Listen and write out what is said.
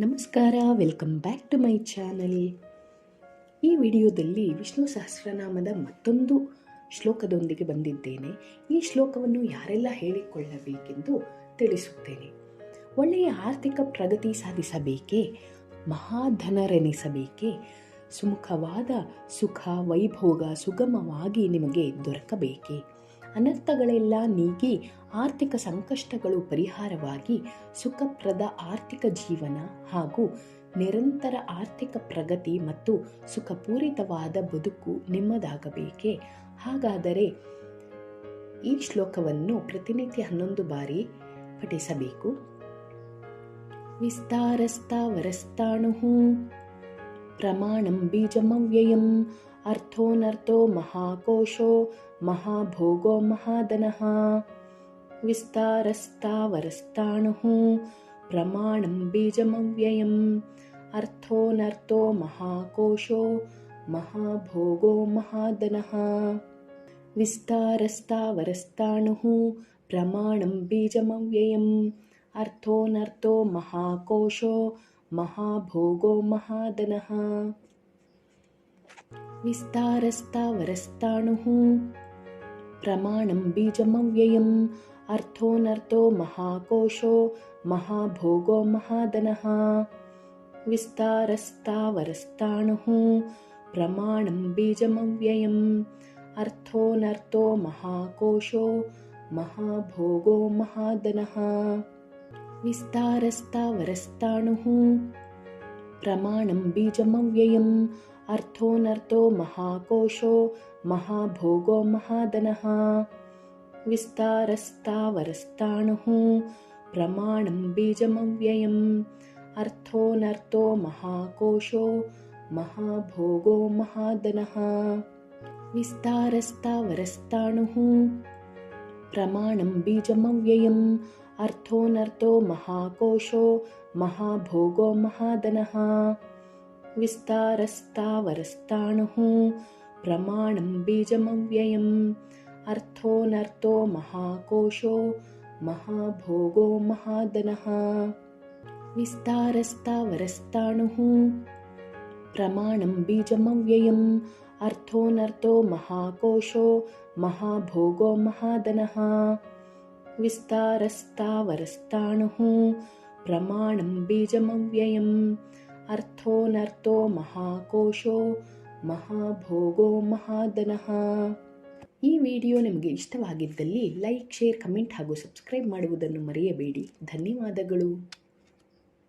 ನಮಸ್ಕಾರ welcome back to my channel ಈ ವಿಡಿಯೋದಲ್ಲಿ ವಿಷ್ಣು ಸಹಸ್ರನಾಮದ ಮತ್ತೊಂದು ಶ್ಲೋಕದೊಂದಿಗೆ ಬಂದಿದ್ದೇನೆ. ಈ ಶ್ಲೋಕವನ್ನು ಯಾರೆಲ್ಲ ಹೇಳಿಕೊಳ್ಳಬೇಕೆಂದು ತಿಳಿಸುತ್ತೇನೆ. ಒಳ್ಳೆಯ ಆರ್ಥಿಕ ಪ್ರಗತಿ ಸಾಧಿಸಬೇಕೇ, ಮಹಾಧನರೆನಿಸಬೇಕೇ, ಸುಮುಖವಾದ ಸುಖ, ವೈಭೋಗ, ಸುಗಮವಾಗಿ ನಿಮಗೆ ದೊರಕಬೇಕೇ? ಅನರ್ಥಗಳೆಲ್ಲ ನೀಗಿ ಆರ್ಥಿಕ ಸಂಕಷ್ಟಗಳು ಪರಿಹಾರವಾಗಿ ಸುಖಪ್ರದ ಆರ್ಥಿಕ ಜೀವನ ಹಾಗೂ ನಿರಂತರ ಆರ್ಥಿಕ ಪ್ರಗತಿ ಮತ್ತು ಸುಖಪೂರಿತವಾದ ಬದುಕು ನಿಮ್ಮದಾಗಬೇಕೇ? ಹಾಗಾದರೆ ಈ ಶ್ಲೋಕವನ್ನು ಪ್ರತಿನಿತ್ಯ ಹನ್ನೊಂದು ಬಾರಿ ಪಠಿಸಬೇಕು. ವಿಸ್ತಾರಸ್ತಾವರಸ್ತಾಣು ಪ್ರಮಾಣಂ ಬೀಜಮವ್ಯಯಂ अर्थोऽनर्थो महाकोशो महाभोगो महादनः। विस्तारस्तावरस्ताणुः प्रमाणं बीजमव्ययम्। अर्थोऽनर्थो महाकोशो महाभोगो महादनः। विस्तारस्तावरस्ताणुः प्रमाणं बीजमव्ययम्। अर्थोऽनर्थो महाकोशो महाभोगो महादनः। विस्तारस्तावरस्ताणुः। प्रमाणं बीजमव्ययम् अर्थोनर्थो महाकोशो महाभोगो महादनः। विस्तारस्तावरस्ताणुः प्रमाणं बीजमव्ययम् अर्थोनर्तो महाकोशो महाभोगो महादनः। विस्तारस्तावरस्ताणुः प्रमाणं बीजमव्ययम् अर्थोनर्थो महाकोशो महाभोगो महादनः। विस्तारस्तावरस्ताणुः प्रमाणं बीजमव्ययम्। अर्थोनर्थो महाकोशो महाभोगो महादनः। विस्तारस्तावरस्ताणुः प्रमाणं बीजमव्ययम्। अर्थोनर्थो महाकोशो महाभोगो महादनः। विस्तारस्तावरस्ताणुः प्रमाणं बीजमव्ययम्। अर्थोनर्थो महाकोशो महाभोगो महादनः। विस्तारस्तावरस्ताणुः प्रमाणं बीजमव्ययम्। अर्थोनर्थो महाकोशो महाभोगो महादनः। विस्तारस्तावरस्ताणुः प्रमाणं बीजमव्ययम्। ಅರ್ಥೋನರ್ಥೋ ಮಹಾಕೋಶೋ ಮಹಾಭೋಗೋ ಮಹಾದನಃ ಈ ವಿಡಿಯೋ ನಿಮಗೆ ಇಷ್ಟವಾಗಿದ್ದಲ್ಲಿ ಲೈಕ್, ಶೇರ್, ಕಮೆಂಟ್ ಹಾಗೂ ಸಬ್ಸ್ಕ್ರೈಬ್ ಮಾಡುವುದನ್ನು ಮರೆಯಬೇಡಿ. ಧನ್ಯವಾದಗಳು.